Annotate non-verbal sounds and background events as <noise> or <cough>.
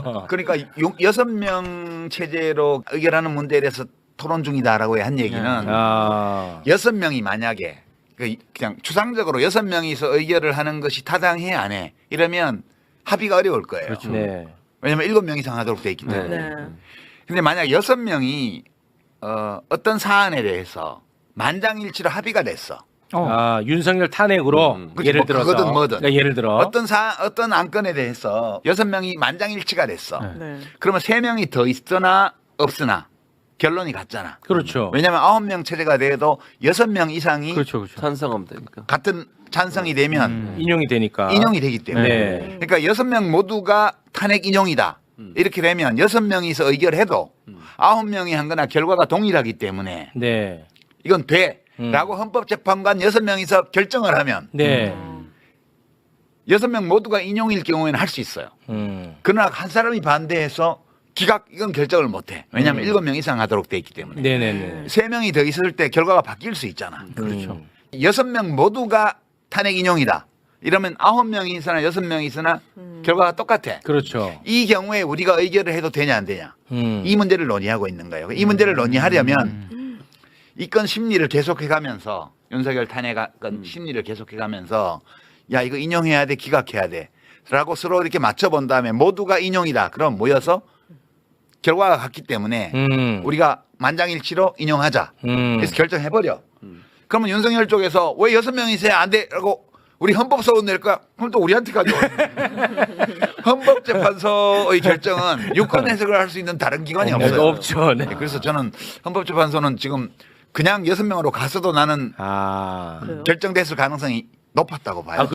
<laughs> 그러니까 요- 여섯 명 체제로 의결하는 문제에 대해서 토론 중이다라고 한 얘기는 아. 여섯 명이 만약에 그 그냥 추상적으로 여섯 명이서 의결을 하는 것이 타당해 안 해? 이러면 합의가 어려울 거예요. 그렇죠. 네. 왜냐하면 일곱 명 이상 하도록 돼 있기 때문에. 네. 네. 근데 만약 여섯 명이 어, 어떤 사안에 대해서 만장일치로 합의가 됐어. 아, 윤석열 탄핵으로 음. 그치, 예를 뭐 들어서 그거든 뭐든. 그러니까 예를 들어 어떤 사 어떤 안건에 대해서 여섯 명이 만장일치가 됐어. 네. 네. 그러면 세 명이 더 있으나 없으나 결론이 같잖아. 그렇죠. 왜냐하면 아홉 명 체제가 돼도 여섯 명 이상이 그렇죠, 그렇죠. 찬성하면 되니까. 같은 찬성이 되면 음, 인용이 되니까. 인용이 되기 때문에. 네. 그러니까 여섯 명 모두가 탄핵 인용이다. 음. 이렇게 되면 여섯 명이서 의결해도 음. 아홉 명이 한 거나 결과가 동일하기 때문에 네. 이건 돼. 음. 라고 헌법재판관 여섯 명이서 결정을 하면 네. 여섯 명 모두가 인용일 경우에는 할 수 있어요. 음. 그러나 한 사람이 반대해서 기각 이건 결정을 못 해. 왜냐하면 음. 일곱 명 이상 하도록 돼 있기 때문에. 네, 네, 네. 세 명이 더 있을 때 결과가 바뀔 수 있잖아. 그렇죠. 여섯 명 모두가 탄핵 인용이다. 이러면 아홉 명이 있으나 여섯 명이 있으나 결과가 똑같아. 그렇죠. 이 경우에 우리가 의결을 해도 되냐 안 되냐. 음. 이 문제를 논의하고 있는 거예요. 이 문제를 논의하려면 이건 심리를 계속해 가면서 윤석열 탄핵 건 심리를 계속해 가면서 야 이거 인용해야 돼 기각해야 돼 라고 서로 이렇게 맞춰본 다음에 모두가 인용이다 그럼 모여서 결과가 같기 때문에 음. 우리가 만장일치로 인용하자 음. 그래서 결정해버려 음. 그러면 윤석열 쪽에서 왜 여섯 명이서야 안 돼? 라고 우리 헌법소원 낼 거야? 그럼 또 우리한테 가져. <laughs> 헌법재판소의 결정은 유권 해석을 할 수 있는 다른 기관이 네, 없어요. 없죠. 네. 네, 그래서 저는 헌법재판소는 지금 그냥 여섯 명으로 갔어도 나는 아. 그래요? 결정됐을 가능성이 높았다고 봐요. 아,